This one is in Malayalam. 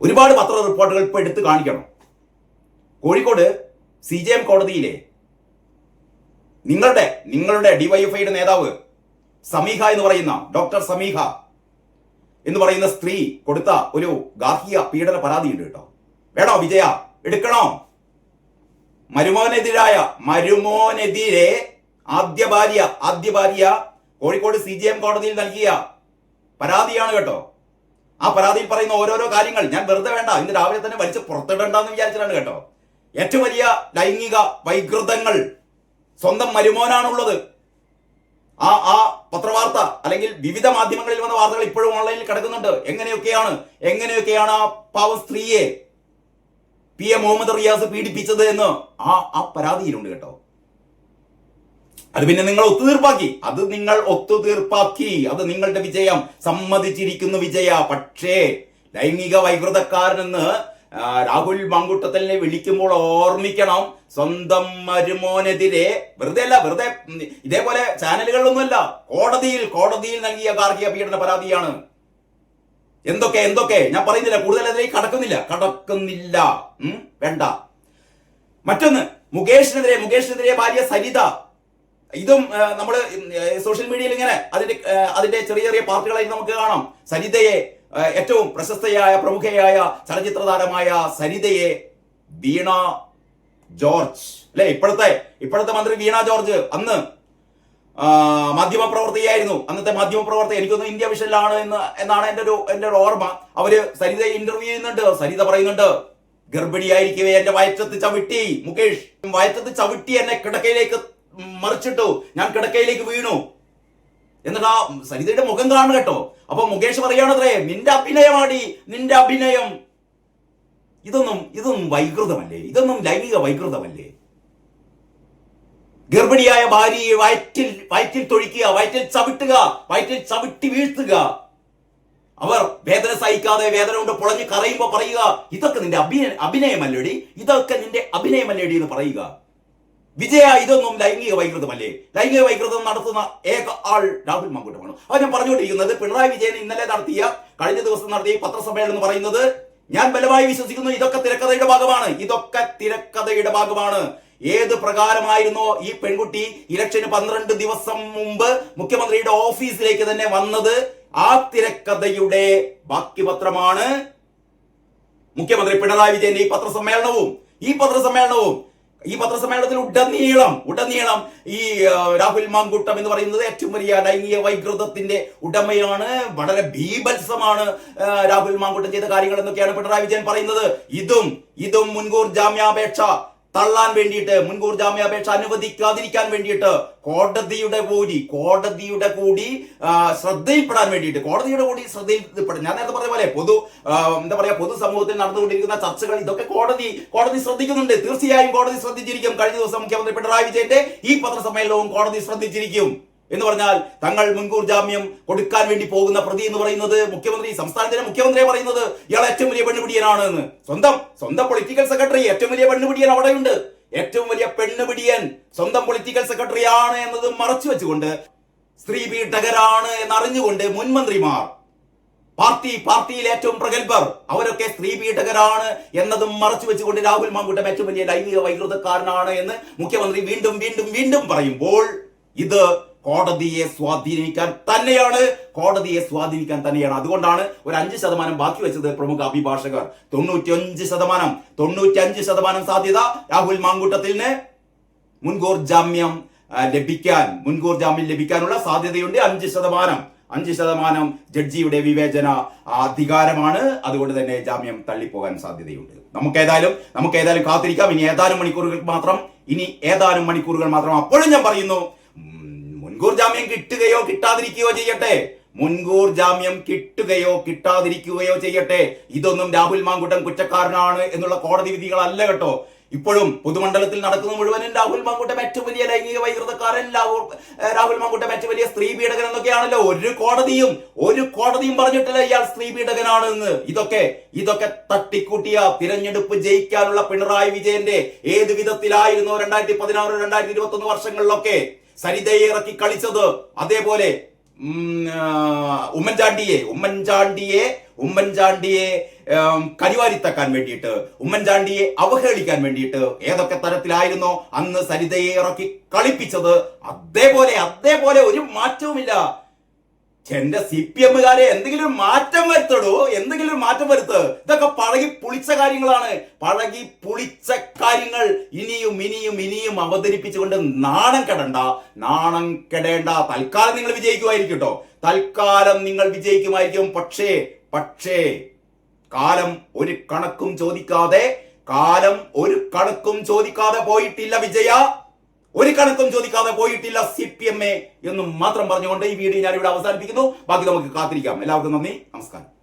ഒരുപാട് പത്ര റിപ്പോർട്ടുകൾ ഇപ്പോൾ എടുത്ത് കാണിക്കണം. കോഴിക്കോട് സി ജെ എം കോടതിയിലെ നിങ്ങളുടെ നിങ്ങളുടെ ഡിവൈഎഫ്ഐയുടെ നേതാവ് സമീഹ എന്ന് പറയുന്ന ഡോക്ടർ സമീഹ എന്ന് പറയുന്ന സ്ത്രീ കൊടുത്ത ഒരു ഗാർഹിക പീഡന പരാതിയുണ്ട് കേട്ടോ. വേണോ വിജയ? എടുക്കണോ? മരുമോനെതിരായ മരുമോനെതിരെ ആദ്യ ഭാര്യ ആദ്യ ഭാര്യ കോഴിക്കോട് സി കോടതിയിൽ നൽകിയ പരാതിയാണ് കേട്ടോ. ആ പരാതിയിൽ പറയുന്ന ഓരോരോ കാര്യങ്ങൾ ഞാൻ വെറുതെ വേണ്ട ഇന്ന് രാവിലെ തന്നെ വലിച്ച് പുറത്തിടണ്ടെന്ന് വിചാരിച്ചിട്ടാണ് കേട്ടോ. ഏറ്റവും വലിയ ലൈംഗിക വൈകൃതങ്ങൾ സ്വന്തം മരുമോനാണുള്ളത്. ആ ആ പത്രവാർത്ത അല്ലെങ്കിൽ വിവിധ മാധ്യമങ്ങളിൽ വന്ന വാർത്തകൾ ഇപ്പോഴും ഓൺലൈനിൽ കിടക്കുന്നുണ്ട്. എങ്ങനെയൊക്കെയാണ് എങ്ങനെയൊക്കെയാണ് ആ പാവ സ്ത്രീയെ പി എ മുഹമ്മദ് റിയാസ് പീഡിപ്പിച്ചത് എന്ന് ആ ആ പരാതിയിലുണ്ട് കേട്ടോ. അത് പിന്നെ നിങ്ങൾ ഒത്തുതീർപ്പാക്കി. അത് നിങ്ങൾ ഒത്തുതീർപ്പാക്കി. അത് നിങ്ങളുടെ വിജയം. സമ്മതിച്ചിരിക്കുന്നു വിജയ. പക്ഷേ ലൈംഗിക വൈകൃതക്കാരനെന്ന് രാഹുൽ മങ്കുട്ടത്തലിനെ വിളിക്കുമ്പോൾ ഓർമ്മിക്കണം. സ്വന്തം മരുമോനെതിരെ വെറുതെ അല്ല വെറുതെ ഇതേപോലെ ചാനലുകളിലൊന്നുമല്ല. കോടതിയിൽ കോടതിയിൽ നൽകിയ ഗാർഹിക പീഡന പരാതിയാണ്. എന്തൊക്കെ എന്തൊക്കെ? ഞാൻ പറയുന്നില്ല കൂടുതൽ അതിലേക്ക് കടക്കുന്നില്ല. കടക്കുന്നില്ല വേണ്ട. മറ്റൊന്ന് മുകേഷിനെതിരെ മുകേഷിനെതിരെ ഭാര്യ സരിത ഇതും നമ്മൾ സോഷ്യൽ മീഡിയയിൽ ഇങ്ങനെ അതിന്റെ അതിന്റെ ചെറിയ ചെറിയ പാർട്ടികളെ നമുക്ക് കാണാം. സരിതയെ ഏറ്റവും പ്രശസ്തയായ പ്രമുഖയായ ചലച്ചിത്ര താരമായ സരിതയെ വീണ ജോർജ്. അല്ലെ? ഇപ്പോഴത്തെ ഇപ്പോഴത്തെ മന്ത്രി വീണ ജോർജ് അന്ന് മാധ്യമ മാധ്യമപ്രവർത്തകയായിരുന്നു അന്നത്തെ മാധ്യമപ്രവർത്തക എനിക്കൊന്ന് ഇന്ത്യ വിഷനിലാണ് എന്ന് എന്നാണ് എന്റെ ഒരു എന്റെ ഒരു ഓർമ്മ. അവർ സരിത ഇന്റർവ്യൂ ചെയ്യുന്നുണ്ട്. സരിത പറയുന്നുണ്ട് ഗർഭിണിയായിരിക്കവേ എന്റെ വയറ്റത്ത് ചവിട്ടി മുകേഷ്. വയറ്റത്ത് ചവിട്ടി എന്നെ കിടക്കയിലേക്ക് മറിച്ചിട്ടു. ഞാൻ കിടക്കയിലേക്ക് വീണു. എന്നിട്ട് ആ സരിതയുടെ മുഖം കാണും കേട്ടോ. അപ്പൊ മുകേഷ് പറയാണത്രേ നിന്റെ അഭിനയമാടി നിന്റെ അഭിനയം. ഇതൊന്നും ഇതൊന്നും വൈകൃതമല്ലേ? ഇതൊന്നും ലൈംഗിക വൈകൃതമല്ലേ? ഗർഭിണിയായ ഭാര്യയെ വയറ്റിൽ വയറ്റിൽ തൊഴിക്കുക വയറ്റിൽ ചവിട്ടുക വയറ്റിൽ ചവിട്ടി വീഴ്ത്തുക. അവർ വേദന സഹിക്കാതെ വേദന കൊണ്ട് പുളഞ്ഞ് കറയുമ്പോ പറയുക ഇതൊക്കെ നിന്റെ അഭിനയ അഭിനയമല്ലേടി? ഇതൊക്കെ നിന്റെ അഭിനയമല്ലേടി എന്ന് പറയുക. വിജയ ഇതൊന്നും ലൈംഗിക വൈകൃതമല്ലേ? ലൈംഗിക വൈകൃതം നടത്തുന്ന ഏക ആൾ രാഹുൽ മങ്കൂട്ടമാണ്. അത് ഞാൻ പറഞ്ഞുകൊണ്ടിരിക്കുന്നത് പിണറായി വിജയൻ ഇന്നലെ നടത്തിയ കഴിഞ്ഞ ദിവസം നടത്തിയ പത്രസമ്മേളനം എന്ന് പറയുന്നത് ഞാൻ ബലമായി വിശ്വസിക്കുന്നു ഇതൊക്കെ തിരക്കഥയുടെ ഭാഗമാണ്. ഇതൊക്കെ തിരക്കഥയുടെ ഭാഗമാണ്. ഏത് പ്രകാരമായിരുന്നോ ഈ പെൺകുട്ടി ഇലക്ഷന് പന്ത്രണ്ട് ദിവസം മുമ്പ് മുഖ്യമന്ത്രിയുടെ ഓഫീസിലേക്ക് തന്നെ വന്നത് ആ തിരക്കഥയുടെ ബാക്കി പത്രമാണ് മുഖ്യമന്ത്രി പിണറായി വിജയന്റെ ഈ പത്രസമ്മേളനവും. ഈ പത്രസമ്മേളനവും ഈ പത്രസമ്മേളനത്തിൽ ഉടനീളം ഉടനീളം ഈ രാഹുൽ മാങ്കൂട്ടം എന്ന് പറയുന്നത് ഏറ്റവും വലിയ ലൈംഗിക വൈകൃതത്തിന്റെ ഉടമയാണ് വളരെ ഭീഭത്സമാണ് രാഹുൽ മാങ്കൂട്ടം ചെയ്ത കാര്യങ്ങൾ എന്നൊക്കെയാണ് പിണറായി വിജയൻ പറയുന്നത്. ഇതും ഇതും മുൻകൂർ ജാമ്യാപേക്ഷ. തള്ളാൻ വേണ്ടിയിട്ട് മുൻകൂർ ജാമ്യാപേക്ഷ അനുവദിക്കാതിരിക്കാൻ വേണ്ടിയിട്ട് കോടതിയുടെ കൂടി കോടതിയുടെ കൂടി ശ്രദ്ധയിൽപ്പെടാൻ വേണ്ടിയിട്ട് കോടതിയുടെ കൂടി ശ്രദ്ധയിൽപ്പെടാൻ ഞാൻ നേരത്തെ പറഞ്ഞ പോലെ പൊതു എന്താ പറയാ പൊതുസമൂഹത്തിൽ നടന്നുകൊണ്ടിരിക്കുന്ന ചർച്ചകൾ ഇതൊക്കെ കോടതി കോടതി ശ്രദ്ധിക്കുന്നുണ്ട്. തീർച്ചയായും കോടതി ശ്രദ്ധിച്ചിരിക്കും. കഴിഞ്ഞ ദിവസം മുഖ്യമന്ത്രി പിണറായി വിജയന്റെ ഈ പത്രസമ്മേളനവും കോടതി ശ്രദ്ധിച്ചിരിക്കും. എന്ന് പറഞ്ഞാൽ തങ്ങൾ മുൻകൂർ ജാമ്യം കൊടുക്കാൻ വേണ്ടി പോകുന്ന പ്രതി എന്ന് പറയുന്നത് മുഖ്യമന്ത്രി സംസ്ഥാനത്തിന്റെ മുഖ്യമന്ത്രിയെ പറയുന്നത് ഇയാൾ ഏറ്റവും വലിയ പെണ്ണുപിടിയനാണ് എന്ന്. സ്വന്തം സ്വന്തം പൊളിറ്റിക്കൽ സെക്രട്ടറി ഏറ്റവും വലിയ പെണ്ണുപിടിയൻ അവിടെയുണ്ട്. ഏറ്റവും വലിയ പെണ്ണുപിടിയൻ സ്വന്തം പൊളിറ്റിക്കൽ സെക്രട്ടറി ആണ് എന്നത് മറച്ചു വെച്ചുകൊണ്ട് സ്ത്രീ പീഡകരാണ് എന്നറിഞ്ഞുകൊണ്ട് മുൻമന്ത്രിമാർ പാർട്ടി പാർട്ടിയിലെ ഏറ്റവും പ്രഗത്ഭർ അവരൊക്കെ സ്ത്രീ പീഡകരാണ് എന്നതും മറച്ചു വെച്ചുകൊണ്ട് രാഹുൽ മാങ്കൂട്ടം ഏറ്റവും വലിയ ലൈംഗിക വൈകൃതക്കാരനാണ് എന്ന് മുഖ്യമന്ത്രി വീണ്ടും വീണ്ടും വീണ്ടും പറയുമ്പോൾ ഇത് കോടതിയെ സ്വാധീനിക്കാൻ തന്നെയാണ് കോടതിയെ സ്വാധീനിക്കാൻ തന്നെയാണ്. അതുകൊണ്ടാണ് ഒരു അഞ്ച് ശതമാനം ബാക്കി വെച്ചത് പ്രമുഖ അഭിഭാഷകർ. തൊണ്ണൂറ്റിയഞ്ച് ശതമാനം തൊണ്ണൂറ്റിയഞ്ച് ശതമാനം സാധ്യത രാഹുൽ മാങ്കൂട്ടത്തിന് മുൻകൂർ ജാമ്യം ലഭിക്കാൻ മുൻകൂർ ജാമ്യം ലഭിക്കാനുള്ള സാധ്യതയുണ്ട്. അഞ്ച് ശതമാനം അഞ്ച് ശതമാനം ജഡ്ജിയുടെ വിവേചന അധികാരമാണ്. അതുകൊണ്ട് തന്നെ ജാമ്യം തള്ളിപ്പോകാൻ സാധ്യതയുണ്ട്. നമുക്ക് ഏതായാലും നമുക്ക് ഏതായാലും കാത്തിരിക്കാം. ഇനി ഏതാനും മണിക്കൂറുകൾ മാത്രം ഇനി ഏതാനും മണിക്കൂറുകൾ മാത്രം. അപ്പോഴും ഞാൻ പറയുന്നു മുൻകൂർ ജാമ്യം കിട്ടുകയോ കിട്ടാതിരിക്കുകയോ ചെയ്യട്ടെ. മുൻകൂർ ജാമ്യം കിട്ടുകയോ കിട്ടാതിരിക്കുകയോ ചെയ്യട്ടെ. ഇതൊന്നും രാഹുൽ മാങ്കുട്ടം കുറ്റക്കാരനാണ് എന്നുള്ള കോടതി വിധികളല്ല കേട്ടോ. ഇപ്പോഴും പൊതുമണ്ഡലത്തിൽ നടക്കുന്ന മുഴുവനും രാഹുൽ മാങ്കുട്ടം ഏറ്റവും വലിയ ലൈംഗിക വൈകൃതക്കാരൻ രാഹുൽ മാങ്കുട്ടം ഏറ്റവും വലിയ സ്ത്രീ പീഡകൻ എന്നൊക്കെയാണല്ലോ. ഒരു കോടതിയും ഒരു കോടതിയും പറഞ്ഞിട്ടില്ല ഇയാൾ സ്ത്രീ പീഡകനാണ് എന്ന് ഇതൊക്കെ ഇതൊക്കെ തട്ടിക്കൂട്ടിയ തിരഞ്ഞെടുപ്പ് ജയിക്കാനുള്ള പിണറായി വിജയന്റെ ഏത് വിധത്തിലായിരുന്നു രണ്ടായിരത്തി പതിനാറ് രണ്ടായിരത്തി ഇരുപത്തി ഒന്ന് വർഷങ്ങളിലൊക്കെ. സരിതയെ ഇറക്കി കളിച്ചത് അതേപോലെ ഉമ്മൻചാണ്ടിയെ ഉമ്മൻചാണ്ടിയെ ഉമ്മൻചാണ്ടിയെ കരിവാരിത്തക്കാൻ വേണ്ടിയിട്ട് ഉമ്മൻചാണ്ടിയെ അവഹേളിക്കാൻ വേണ്ടിയിട്ട് ഏതൊക്കെ തരത്തിലായിരുന്നോ അന്ന് സരിതയെ ഇറക്കി കളിപ്പിച്ചത്? അതേപോലെ അതേപോലെ ഒരു മാറ്റവുമില്ല. എന്റെ സി പി എമ്മുകാരെ എന്തെങ്കിലും മാറ്റം വരുത്തടോ? എന്തെങ്കിലും മാറ്റം വരുത്ത്. ഇതൊക്കെ പഴകി പുളിച്ച കാര്യങ്ങളാണ്. പഴകി പുളിച്ച കാര്യങ്ങൾ ഇനിയും ഇനിയും ഇനിയും അവതരിപ്പിച്ചുകൊണ്ട് നാണം കെടണ്ട. നാണം കെടേണ്ട. തൽക്കാലം നിങ്ങൾ വിജയിക്കുമായിരിക്കും കേട്ടോ. തൽക്കാലം നിങ്ങൾ വിജയിക്കുമായിരിക്കും. പക്ഷേ പക്ഷേ കാലം ഒരു കണക്കും ചോദിക്കാതെ കാലം ഒരു കണക്കും ചോദിക്കാതെ പോയിട്ടില്ല വിജയ. ഒരു കണക്കും ചോദിക്കാതെ പോയിട്ടില്ല സി പി എം എ എന്നും മാത്രം പറഞ്ഞുകൊണ്ട് ഈ വീഡിയോ ഞാൻ ഇവിടെ അവസാനിപ്പിക്കുന്നു. ബാക്കി നമുക്ക് കാത്തിരിക്കാം. എല്ലാവർക്കും നന്ദി. നമസ്കാരം.